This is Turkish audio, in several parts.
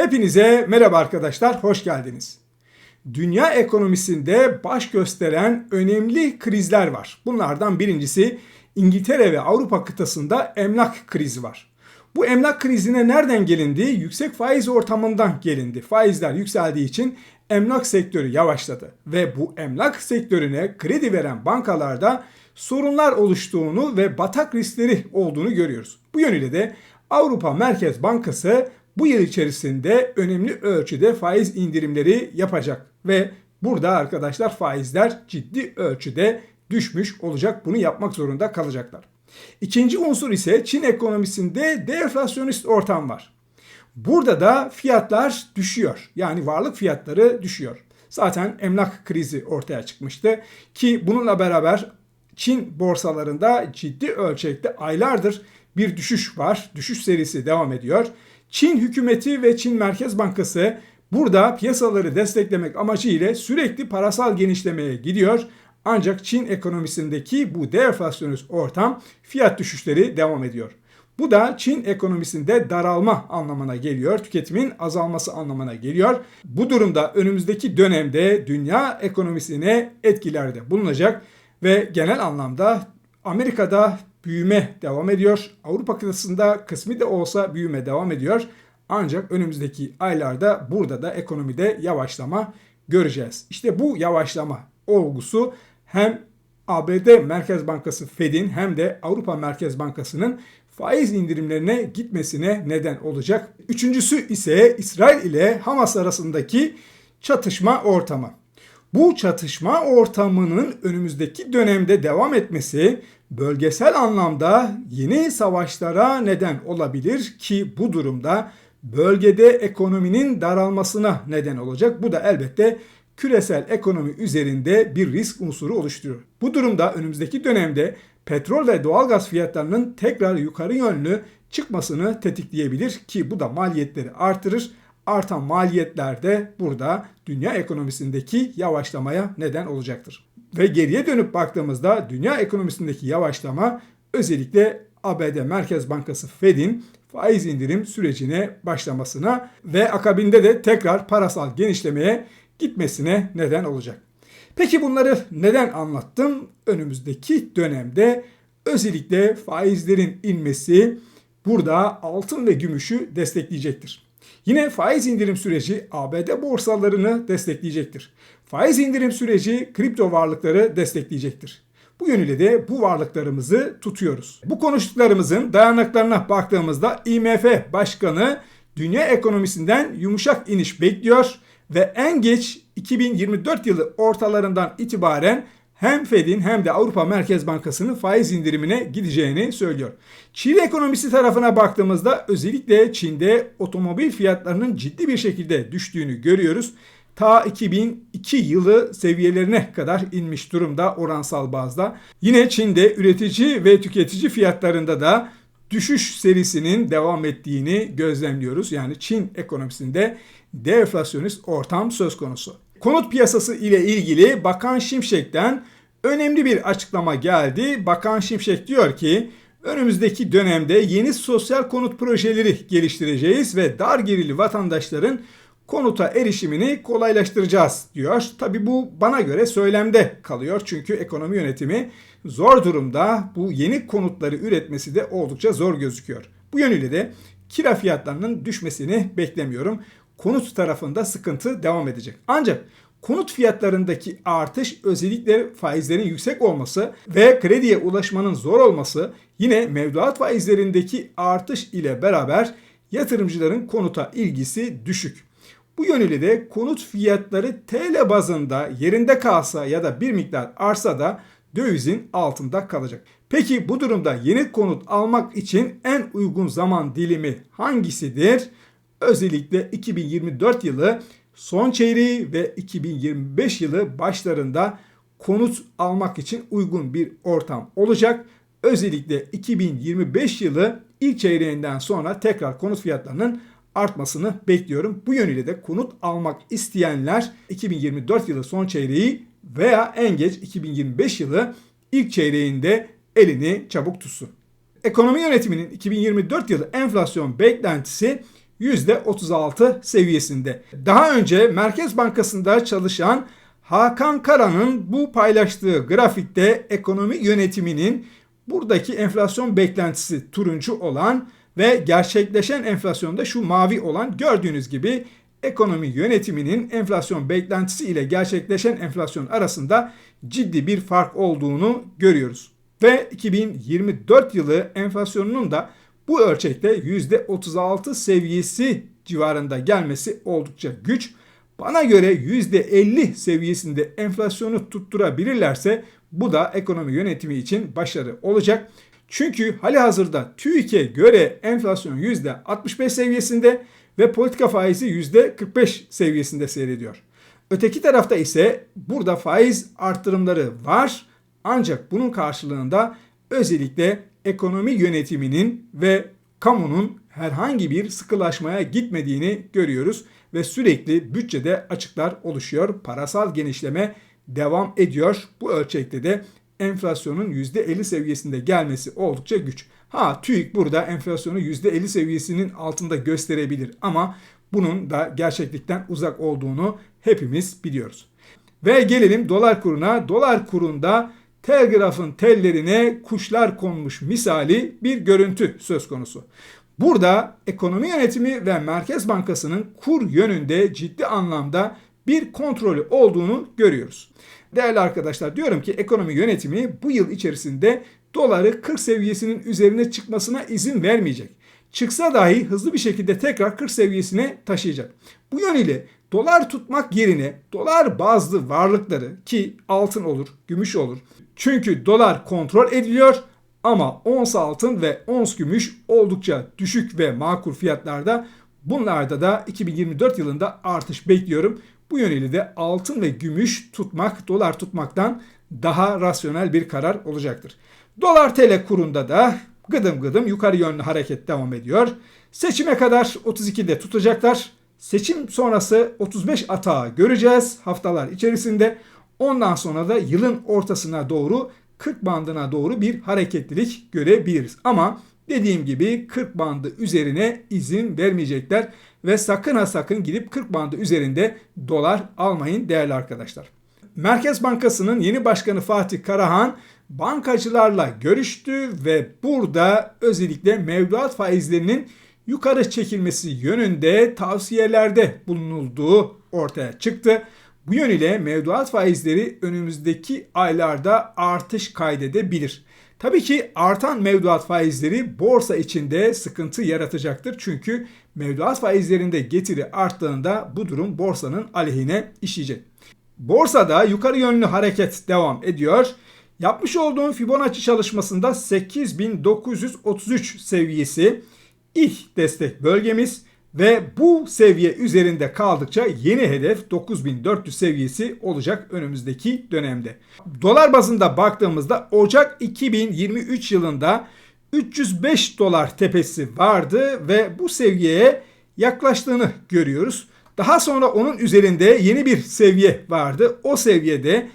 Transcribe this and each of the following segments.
Hepinize merhaba arkadaşlar, hoş geldiniz. Dünya ekonomisinde baş gösteren önemli krizler var. Bunlardan birincisi İngiltere ve Avrupa kıtasında emlak krizi var. Bu emlak krizine nereden gelindi? Yüksek faiz ortamından gelindi. Faizler yükseldiği için emlak sektörü yavaşladı ve bu emlak sektörüne kredi veren bankalarda sorunlar oluştuğunu ve batak riskleri olduğunu görüyoruz. Bu yönüyle de Avrupa Merkez Bankası bu yıl içerisinde önemli ölçüde faiz indirimleri yapacak ve burada arkadaşlar faizler ciddi ölçüde düşmüş olacak. Bunu yapmak zorunda kalacaklar. İkinci unsur ise Çin ekonomisinde deflasyonist ortam var. Burada da fiyatlar düşüyor. Yani varlık fiyatları düşüyor. Zaten emlak krizi ortaya çıkmıştı ki bununla beraber Çin borsalarında ciddi ölçekte aylardır bir düşüş var. Düşüş serisi devam ediyor. Çin hükümeti ve Çin Merkez Bankası burada piyasaları desteklemek amacıyla sürekli parasal genişlemeye gidiyor. Ancak Çin ekonomisindeki bu deflasyonist ortam fiyat düşüşleri devam ediyor. Bu da Çin ekonomisinde daralma anlamına geliyor, tüketimin azalması anlamına geliyor. Bu durumda önümüzdeki dönemde dünya ekonomisine etkilerde bulunacak ve genel anlamda Amerika'da büyüme devam ediyor. Avrupa kıtasında kısmi de olsa büyüme devam ediyor. Ancak önümüzdeki aylarda burada da ekonomide yavaşlama göreceğiz. İşte bu yavaşlama olgusu hem ABD Merkez Bankası Fed'in hem de Avrupa Merkez Bankası'nın faiz indirimlerine gitmesine neden olacak. Üçüncüsü ise İsrail ile Hamas arasındaki çatışma ortamı. Bu çatışma ortamının önümüzdeki dönemde devam etmesi bölgesel anlamda yeni savaşlara neden olabilir ki bu durumda bölgede ekonominin daralmasına neden olacak. Bu da elbette küresel ekonomi üzerinde bir risk unsuru oluşturuyor. Bu durumda önümüzdeki dönemde petrol ve doğalgaz fiyatlarının tekrar yukarı yönlü çıkmasını tetikleyebilir ki bu da maliyetleri artırır. Artan maliyetler de burada dünya ekonomisindeki yavaşlamaya neden olacaktır. Ve geriye dönüp baktığımızda dünya ekonomisindeki yavaşlama özellikle ABD Merkez Bankası Fed'in faiz indirim sürecine başlamasına ve akabinde de tekrar parasal genişlemeye gitmesine neden olacak. Peki bunları neden anlattım? Önümüzdeki dönemde özellikle faizlerin inmesi burada altın ve gümüşü destekleyecektir. Yine faiz indirim süreci ABD borsalarını destekleyecektir. Faiz indirim süreci kripto varlıkları destekleyecektir. Bu yönüyle de bu varlıklarımızı tutuyoruz. Bu konuştuklarımızın dayanaklarına baktığımızda IMF Başkanı dünya ekonomisinden yumuşak iniş bekliyor ve en geç 2024 yılı ortalarından itibaren hem Fed'in hem de Avrupa Merkez Bankası'nın faiz indirimine gideceğini söylüyor. Çin ekonomisi tarafına baktığımızda özellikle Çin'de otomobil fiyatlarının ciddi bir şekilde düştüğünü görüyoruz. Ta 2002 yılı seviyelerine kadar inmiş durumda oransal bazda. Yine Çin'de üretici ve tüketici fiyatlarında da düşüş serisinin devam ettiğini gözlemliyoruz. Yani Çin ekonomisinde deflasyonist ortam söz konusu. Konut piyasası ile ilgili Bakan Şimşek'ten önemli bir açıklama geldi. Bakan Şimşek diyor ki önümüzdeki dönemde yeni sosyal konut projeleri geliştireceğiz ve dar gelirli vatandaşların konuta erişimini kolaylaştıracağız diyor. Tabi bu bana göre söylemde kalıyor çünkü ekonomi yönetimi zor durumda. Bu yeni konutları üretmesi de oldukça zor gözüküyor. Bu yönüyle de kira fiyatlarının düşmesini beklemiyorum konut tarafında sıkıntı devam edecek. Ancak konut fiyatlarındaki artış özellikle faizlerin yüksek olması ve krediye ulaşmanın zor olması yine mevduat faizlerindeki artış ile beraber yatırımcıların konuta ilgisi düşük. Bu yönüyle de konut fiyatları TL bazında yerinde kalsa ya da bir miktar arsa da dövizin altında kalacak. Peki bu durumda yeni konut almak için en uygun zaman dilimi hangisidir? Özellikle 2024 yılı son çeyreği ve 2025 yılı başlarında konut almak için uygun bir ortam olacak. Özellikle 2025 yılı ilk çeyreğinden sonra tekrar konut fiyatlarının artmasını bekliyorum. Bu yönüyle de konut almak isteyenler 2024 yılı son çeyreği veya en geç 2025 yılı ilk çeyreğinde elini çabuk tutsun. Ekonomi yönetiminin 2024 yılı enflasyon beklentisi %36 seviyesinde. Daha önce Merkez Bankası'nda çalışan Hakan Kara'nın bu paylaştığı grafikte ekonomi yönetiminin buradaki enflasyon beklentisi turuncu olan ve gerçekleşen enflasyonda şu mavi olan gördüğünüz gibi ekonomi yönetiminin enflasyon beklentisi ile gerçekleşen enflasyon arasında ciddi bir fark olduğunu görüyoruz. Ve 2024 yılı enflasyonunun da bu ölçekte %36 seviyesi civarında gelmesi oldukça güç. Bana göre %50 seviyesinde enflasyonu tutturabilirlerse bu da ekonomi yönetimi için başarı olacak. Çünkü hali hazırda TÜİK'e göre enflasyon %65 seviyesinde ve politika faizi %45 seviyesinde seyrediyor. Öteki tarafta ise burada faiz arttırımları var ancak bunun karşılığında özellikle ekonomi yönetiminin ve kamunun herhangi bir sıkılaşmaya gitmediğini görüyoruz ve sürekli bütçede açıklar oluşuyor. Parasal genişleme devam ediyor. Bu ölçekte de enflasyonun %50 seviyesinde gelmesi oldukça güç. Ha TÜİK burada enflasyonu %50 seviyesinin altında gösterebilir ama bunun da gerçeklikten uzak olduğunu hepimiz biliyoruz. Ve gelelim dolar kuruna. Dolar kurunda telgrafın tellerine kuşlar konmuş misali bir görüntü söz konusu. Burada ekonomi yönetimi ve Merkez Bankası'nın kur yönünde ciddi anlamda bir kontrolü olduğunu görüyoruz. Değerli arkadaşlar diyorum ki ekonomi yönetimi bu yıl içerisinde doları 40 seviyesinin üzerine çıkmasına izin vermeyecek. Çıksa dahi hızlı bir şekilde tekrar 40 seviyesine taşıyacak. Bu yönüyle dolar tutmak yerine dolar bazlı varlıkları ki altın olur, gümüş olur. Çünkü dolar kontrol ediliyor ama ons altın ve ons gümüş oldukça düşük ve makul fiyatlarda. Bunlarda da 2024 yılında artış bekliyorum. Bu yönüyle de altın ve gümüş tutmak, dolar tutmaktan daha rasyonel bir karar olacaktır. Dolar TL kurunda da gıdım gıdım yukarı yönlü hareket devam ediyor. Seçime kadar 32'de tutacaklar. Seçim sonrası 35 atağı göreceğiz haftalar içerisinde. Ondan sonra da yılın ortasına doğru 40 bandına doğru bir hareketlilik görebiliriz. Ama dediğim gibi 40 bandı üzerine izin vermeyecekler ve sakın ha sakın gidip 40 bandı üzerinde dolar almayın değerli arkadaşlar. Merkez Bankası'nın yeni başkanı Fatih Karahan bankacılarla görüştü ve burada özellikle mevduat faizlerinin yukarı çekilmesi yönünde tavsiyelerde bulunulduğu ortaya çıktı. Bu yönüyle mevduat faizleri önümüzdeki aylarda artış kaydedebilir. Tabii ki artan mevduat faizleri borsa içinde sıkıntı yaratacaktır. Çünkü mevduat faizlerinde getiri arttığında bu durum borsanın aleyhine işleyecek. Borsada yukarı yönlü hareket devam ediyor. Yapmış olduğum Fibonacci çalışmasında 8933 seviyesi ilk destek bölgemiz ve bu seviye üzerinde kaldıkça yeni hedef 9400 seviyesi olacak önümüzdeki dönemde. Dolar bazında baktığımızda Ocak 2023 yılında 305 dolar tepesi vardı ve bu seviyeye yaklaştığını görüyoruz. Daha sonra onun üzerinde yeni bir seviye vardı. O seviyede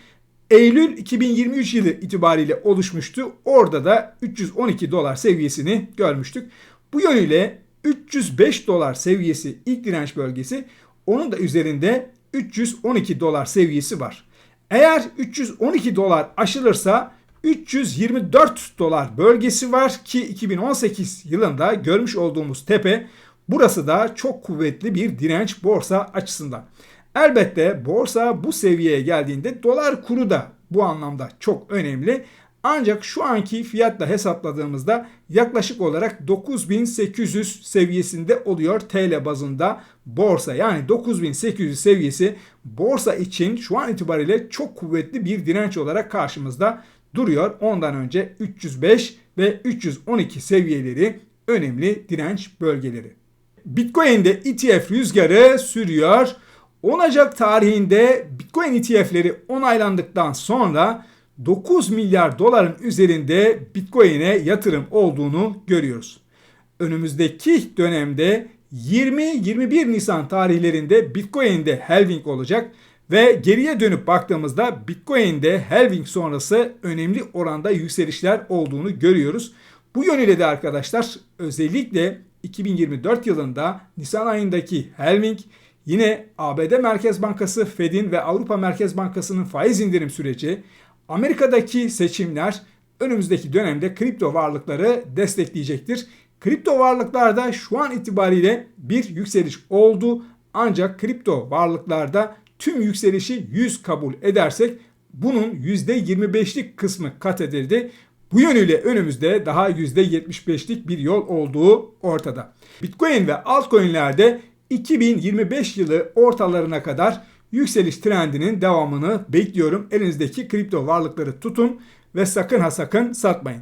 Eylül 2023 yılı itibariyle oluşmuştu. Orada da 312 dolar seviyesini görmüştük. Bu yönüyle 305 dolar seviyesi ilk direnç bölgesi. Onun da üzerinde 312 dolar seviyesi var. Eğer 312 dolar aşılırsa 324 dolar bölgesi var ki 2018 yılında görmüş olduğumuz tepe burası da çok kuvvetli bir direnç borsa açısından. Elbette borsa bu seviyeye geldiğinde dolar kuru da bu anlamda çok önemli. Ancak şu anki fiyatla hesapladığımızda yaklaşık olarak 9800 seviyesinde oluyor TL bazında borsa. Yani 9800 seviyesi borsa için şu an itibariyle çok kuvvetli bir direnç olarak karşımızda duruyor. Ondan önce 305 ve 312 seviyeleri önemli direnç bölgeleri. Bitcoin'de ETF rüzgarı sürüyor. 10 Ocak tarihinde Bitcoin ETF'leri onaylandıktan sonra 9 milyar doların üzerinde Bitcoin'e yatırım olduğunu görüyoruz. Önümüzdeki dönemde 20-21 Nisan tarihlerinde Bitcoin'de halving olacak ve geriye dönüp baktığımızda Bitcoin'de halving sonrası önemli oranda yükselişler olduğunu görüyoruz. Bu yönüyle de arkadaşlar özellikle 2024 yılında Nisan ayındaki halving, yine ABD Merkez Bankası Fed'in ve Avrupa Merkez Bankası'nın faiz indirim süreci, Amerika'daki seçimler önümüzdeki dönemde kripto varlıkları destekleyecektir. Kripto varlıklarda şu an itibariyle bir yükseliş oldu. Ancak kripto varlıklarda tüm yükselişi 100 kabul edersek bunun %25'lik kısmı kat edildi. Bu yönüyle önümüzde daha %75'lik bir yol olduğu ortada. Bitcoin ve altcoin'lerde 2025 yılı ortalarına kadar yükseliş trendinin devamını bekliyorum. Elinizdeki kripto varlıkları tutun ve sakın ha sakın satmayın.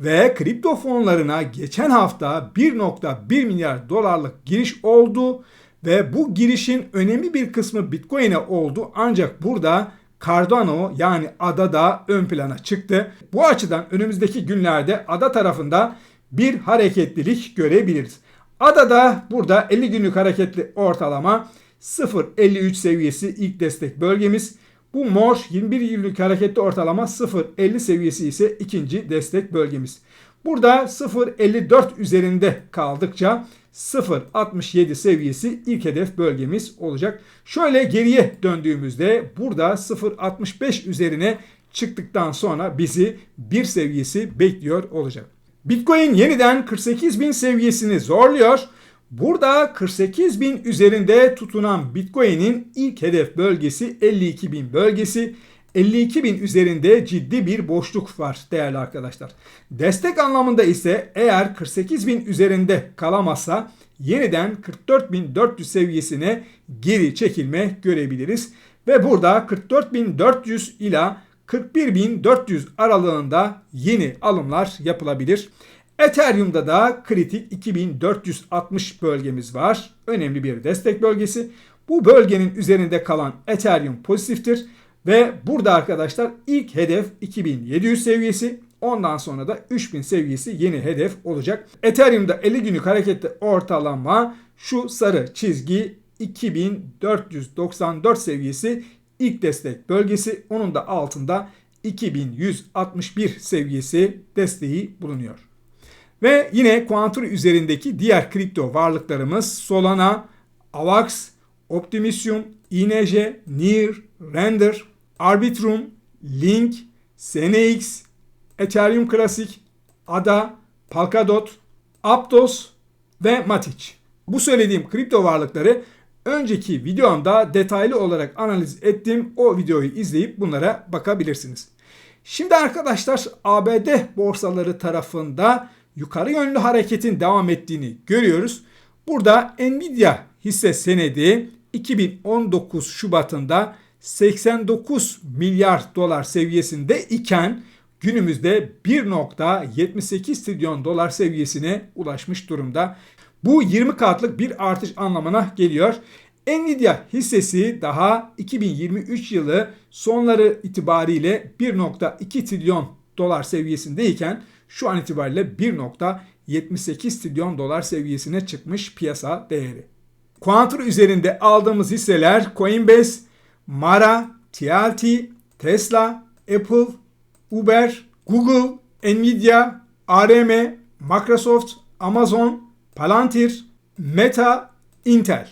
Ve kripto fonlarına geçen hafta 1.1 milyar dolarlık giriş oldu ve bu girişin önemli bir kısmı Bitcoin'e oldu. Ancak burada Cardano yani ADA da ön plana çıktı. Bu açıdan önümüzdeki günlerde ADA tarafında bir hareketlilik görebiliriz. ADA'da burada 50 günlük hareketli ortalama 0.53 seviyesi ilk destek bölgemiz. Bu mor 21 günlük hareketli ortalama 0.50 seviyesi ise ikinci destek bölgemiz. Burada 0.54 üzerinde kaldıkça 0.67 seviyesi ilk hedef bölgemiz olacak. Şöyle geriye döndüğümüzde burada 0.65 üzerine çıktıktan sonra bizi bir seviyesi bekliyor olacak. Bitcoin yeniden 48 bin seviyesini zorluyor. Burada 48 bin üzerinde tutunan Bitcoin'in ilk hedef bölgesi 52 bin bölgesi. 52 bin üzerinde ciddi bir boşluk var değerli arkadaşlar. Destek anlamında ise eğer 48 bin üzerinde kalamazsa yeniden 44.400 seviyesine geri çekilme görebiliriz. Ve burada 44.400 ila 41.400 aralığında yeni alımlar yapılabilir. Ethereum'da da kritik 2460 bölgemiz var. Önemli bir destek bölgesi. Bu bölgenin üzerinde kalan Ethereum pozitiftir. Ve burada arkadaşlar ilk hedef 2700 seviyesi. Ondan sonra da 3000 seviyesi yeni hedef olacak. Ethereum'da 50 günlük hareketli ortalama şu sarı çizgi 2494 seviyesi ilk destek bölgesi. Onun da altında 2161 seviyesi desteği bulunuyor. Ve yine Quantum üzerindeki diğer kripto varlıklarımız Solana, AVAX, Optimism, INJ, NEAR, Render, Arbitrum, Link, SNX, Ethereum Classic, ADA, Polkadot, Aptos ve Matic. Bu söylediğim kripto varlıkları önceki videomda detaylı olarak analiz ettim. O videoyu izleyip bunlara bakabilirsiniz. Şimdi arkadaşlar ABD borsaları tarafında yukarı yönlü hareketin devam ettiğini görüyoruz. Burada Nvidia hisse senedi 2019 Şubat'ında 89 milyar dolar seviyesinde iken günümüzde 1.78 trilyon dolar seviyesine ulaşmış durumda. Bu 20 katlık bir artış anlamına geliyor. Nvidia hissesi daha 2023 yılı sonları itibariyle 1.2 trilyon dolar seviyesindeyken şu an itibariyle 1.78 trilyon dolar seviyesine çıkmış piyasa değeri. Quantur üzerinde aldığımız hisseler Coinbase, Mara, TLT, Tesla, Apple, Uber, Google, Nvidia, ARM, Microsoft, Amazon, Palantir, Meta, Intel.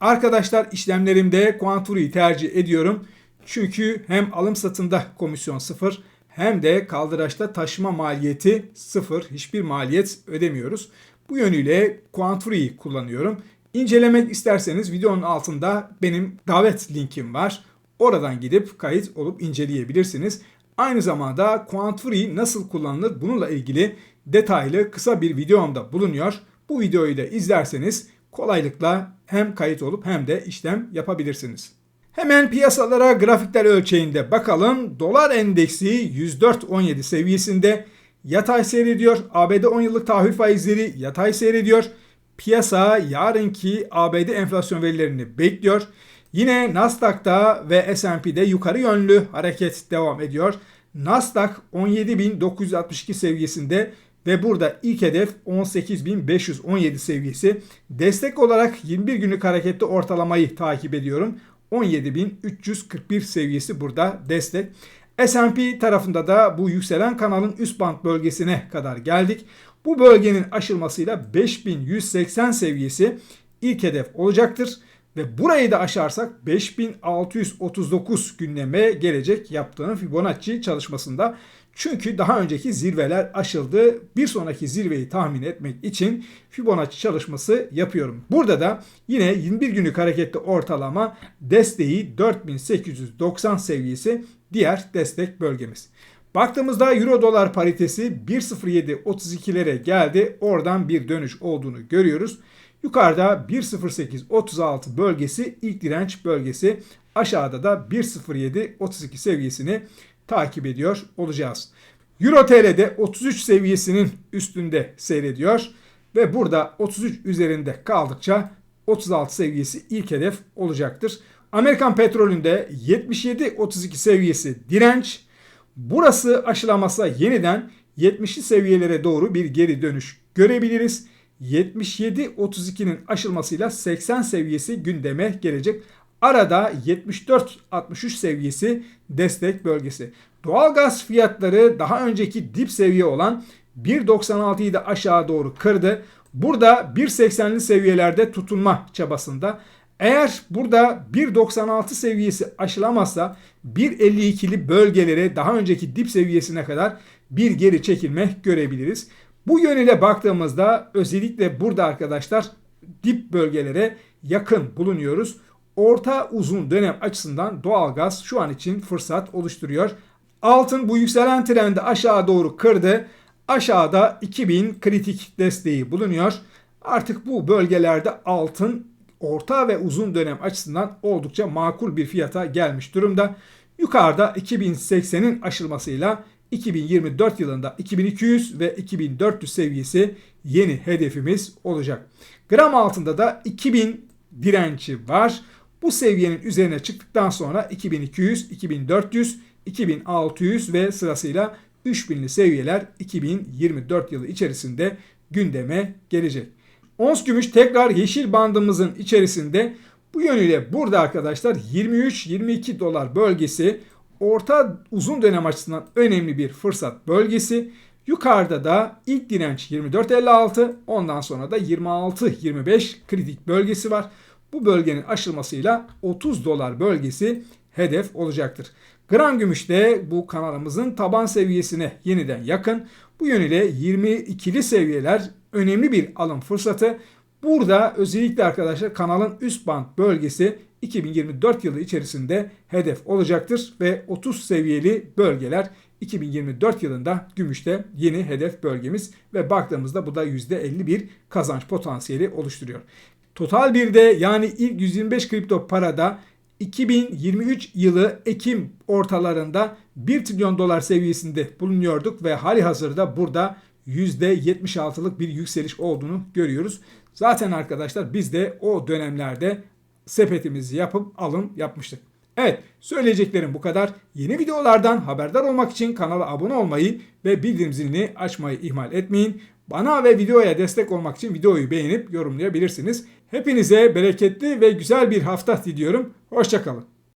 Arkadaşlar işlemlerimde Quanturi'yi tercih ediyorum. Çünkü hem alım satımda komisyon sıfır hem de kaldıraçta taşıma maliyeti sıfır. Hiçbir maliyet ödemiyoruz. Bu yönüyle Quanturi'yi kullanıyorum. İncelemek isterseniz videonun altında benim davet linkim var. Oradan gidip kayıt olup inceleyebilirsiniz. Aynı zamanda Quantfree nasıl kullanılır bununla ilgili detaylı kısa bir videomda bulunuyor. Bu videoyu da izlerseniz kolaylıkla hem kayıt olup hem de işlem yapabilirsiniz. Hemen piyasalara grafikler ölçeğinde bakalım. Dolar endeksi 104.17 seviyesinde yatay seyrediyor. ABD 10 yıllık tahvil faizleri yatay seyrediyor. Piyasa yarınki ABD enflasyon verilerini bekliyor. Yine Nasdaq'ta ve S&P'de yukarı yönlü hareket devam ediyor. Nasdaq 17.962 seviyesinde ve burada ilk hedef 18.517 seviyesi. Destek olarak 21 günlük hareketli ortalamayı takip ediyorum. 17.341 seviyesi burada destek. S&P tarafında da bu yükselen kanalın üst band bölgesine kadar geldik. Bu bölgenin aşılmasıyla 5180 seviyesi ilk hedef olacaktır. Ve burayı da aşarsak 5639 gündeme gelecek yaptığım Fibonacci çalışmasında. Çünkü daha önceki zirveler aşıldı. Bir sonraki zirveyi tahmin etmek için Fibonacci çalışması yapıyorum. Burada da yine 21 günlük hareketli ortalama desteği 4890 seviyesi diğer destek bölgemiz. Baktığımızda euro dolar paritesi 1.0732'lere geldi. Oradan bir dönüş olduğunu görüyoruz. Yukarıda 1.0836 bölgesi ilk direnç bölgesi. Aşağıda da 1.0732 seviyesini takip ediyor olacağız. Euro TL'de 33 seviyesinin üstünde seyrediyor ve burada 33 üzerinde kaldıkça 36 seviyesi ilk hedef olacaktır. Amerikan petrolünde 77.32 seviyesi direnç. Burası aşılamasa yeniden 70'li seviyelere doğru bir geri dönüş görebiliriz. 77.32'nin aşılmasıyla 80 seviyesi gündeme gelecek. Arada 74-63 seviyesi destek bölgesi. Doğalgaz fiyatları daha önceki dip seviye olan 1.96'yı da aşağı doğru kırdı. Burada 1.80'li seviyelerde tutunma çabasında. Eğer burada 1.96 seviyesi aşılamazsa 1.52'li bölgelere daha önceki dip seviyesine kadar bir geri çekilme görebiliriz. Bu yönüyle baktığımızda özellikle burada arkadaşlar dip bölgelere yakın bulunuyoruz. Orta uzun dönem açısından doğalgaz şu an için fırsat oluşturuyor. Altın bu yükselen trendi aşağı doğru kırdı. Aşağıda 2000 kritik desteği bulunuyor. Artık bu bölgelerde altın orta ve uzun dönem açısından oldukça makul bir fiyata gelmiş durumda. Yukarıda 2080'in aşılmasıyla 2024 yılında 2200 ve 2400 seviyesi yeni hedefimiz olacak. Gram altında da 2000 direnci var. Bu seviyenin üzerine çıktıktan sonra 2200, 2400, 2600 ve sırasıyla 3000'li seviyeler 2024 yılı içerisinde gündeme gelecek. Ons gümüş tekrar yeşil bandımızın içerisinde. Bu yönüyle burada arkadaşlar 23-22 dolar bölgesi orta uzun dönem açısından önemli bir fırsat bölgesi. Yukarıda da ilk direnç 24.56 ondan sonra da 26-25 kritik bölgesi var. Bu bölgenin aşılmasıyla 30 dolar bölgesi hedef olacaktır. Gram gümüşte bu kanalımızın taban seviyesine yeniden yakın. Bu yönüyle 22'li seviyeler önemli bir alım fırsatı. Burada özellikle arkadaşlar kanalın üst band bölgesi 2024 yılı içerisinde hedef olacaktır ve 30 seviyeli bölgeler 2024 yılında gümüşte yeni hedef bölgemiz ve baktığımızda bu da %50 bir kazanç potansiyeli oluşturuyor. Total bir de yani ilk 125 kripto parada 2023 yılı Ekim ortalarında 1 trilyon dolar seviyesinde bulunuyorduk ve hali hazırda burada %76'lık bir yükseliş olduğunu görüyoruz. Zaten arkadaşlar biz de o dönemlerde sepetimizi yapıp alım yapmıştık. Evet söyleyeceklerim bu kadar. Yeni videolardan haberdar olmak için kanala abone olmayı ve bildirim zilini açmayı ihmal etmeyin. Bana ve videoya destek olmak için videoyu beğenip yorumlayabilirsiniz. Hepinize bereketli ve güzel bir hafta diliyorum. Hoşçakalın.